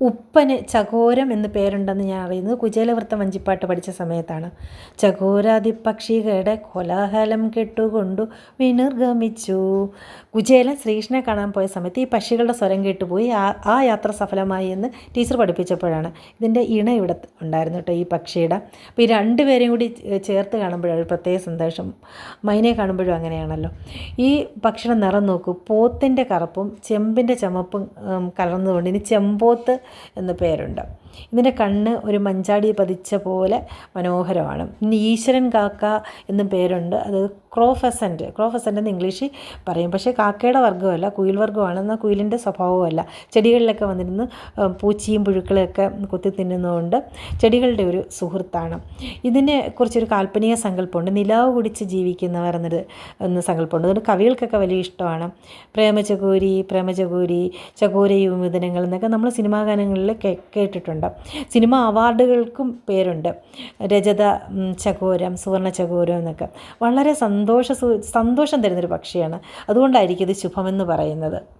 ഉപ്പന് ചകോരം എന്ന് പേരുണ്ടെന്ന് ഞാൻ അറിയുന്നത് കുചേലവൃത്തം വഞ്ചിപ്പാട്ട് പഠിച്ച സമയത്താണ്. ചകോരാതി പക്ഷികളുടെ കോലാഹലം കെട്ടുകൊണ്ടു വിനിർഗമിച്ചു. കുചേലൻ ശ്രീകൃഷ്ണനെ കാണാൻ പോയ സമയത്ത് ഈ പക്ഷികളുടെ സ്വരം കേട്ടുപോയി. ആ ആ യാത്ര സഫലമായി എന്ന് ടീച്ചർ പഠിപ്പിച്ചപ്പോഴാണ് ഇതിന്റെ ഇണ ഇവിടെ ഉണ്ടായിരുന്നു കേട്ടോ ഈ പക്ഷിയുടെ. അപ്പോൾ ഈ രണ്ടുപേരെയും കൂടി ചേർത്ത് കാണുമ്പോഴാണ് ഒരു പ്രത്യേക സന്തോഷം. മൈനെ കാണുമ്പോഴും അങ്ങനെയാണല്ലോ. ഈ പക്ഷിയുടെ നിറം നോക്കൂ. പോത്തിന്റെ കറുപ്പും ചെമ്പിന്റെ ചമപ്പും കലർന്നതുകൊണ്ട് ഇനി ചെമ്പോത്ത് എന്ന് പേരുണ്ട്. ഇതിന്റെ കണ്ണ് ഒരു മഞ്ചാടി പതിച്ച പോലെ മനോഹരമാണ്. ഇനി ഈശ്വരൻ കാക്ക എന്നും പേരുണ്ട്. അത് ക്രോഫസന്റ് ക്രോഫസന്റ് എന്ന് ഇംഗ്ലീഷിൽ പറയും. പക്ഷേ കാക്കയുടെ വർഗമല്ല കുയിൽ വർഗമാണ്. എന്നാൽ കുയിലിന്റെ സ്വഭാവമല്ല ചെടികളിലൊക്കെ വന്നിരുന്ന് പൂച്ചയും പുഴുക്കളെയൊക്കെ കുത്തി തിന്നുന്നതുകൊണ്ട് ചെടികളുടെ ഒരു സുഹൃത്താണ്. ഇതിനെ കുറിച്ചൊരു കാൽപ്പനിക സങ്കല്പമുണ്ട്. നിലാവ് കുടിച്ച് ജീവിക്കുന്നവർ എന്നൊരു എന്ന സങ്കല്പമുണ്ട്. അതുകൊണ്ട് കവികൾക്കൊക്കെ വലിയ ഇഷ്ടമാണ്. പ്രേമചകോരി പ്രേമചകോരി ചകൂരയും വിതനങ്ങൾ എന്നൊക്കെ നമ്മൾ സിനിമാ ഗാനങ്ങളിൽ കേ കേട്ടിട്ടുണ്ട് സിനിമ അവാർഡുകൾക്കും പേരുണ്ട്. രജത ചകോരം സുവർണ ചകോരം എന്നൊക്കെ. വളരെ സന്തോഷ സന്തോഷം തരുന്നൊരു പക്ഷിയാണ്. അതുകൊണ്ടായിരിക്കും ഇത് ശുഭമെന്ന് പറയുന്നത്.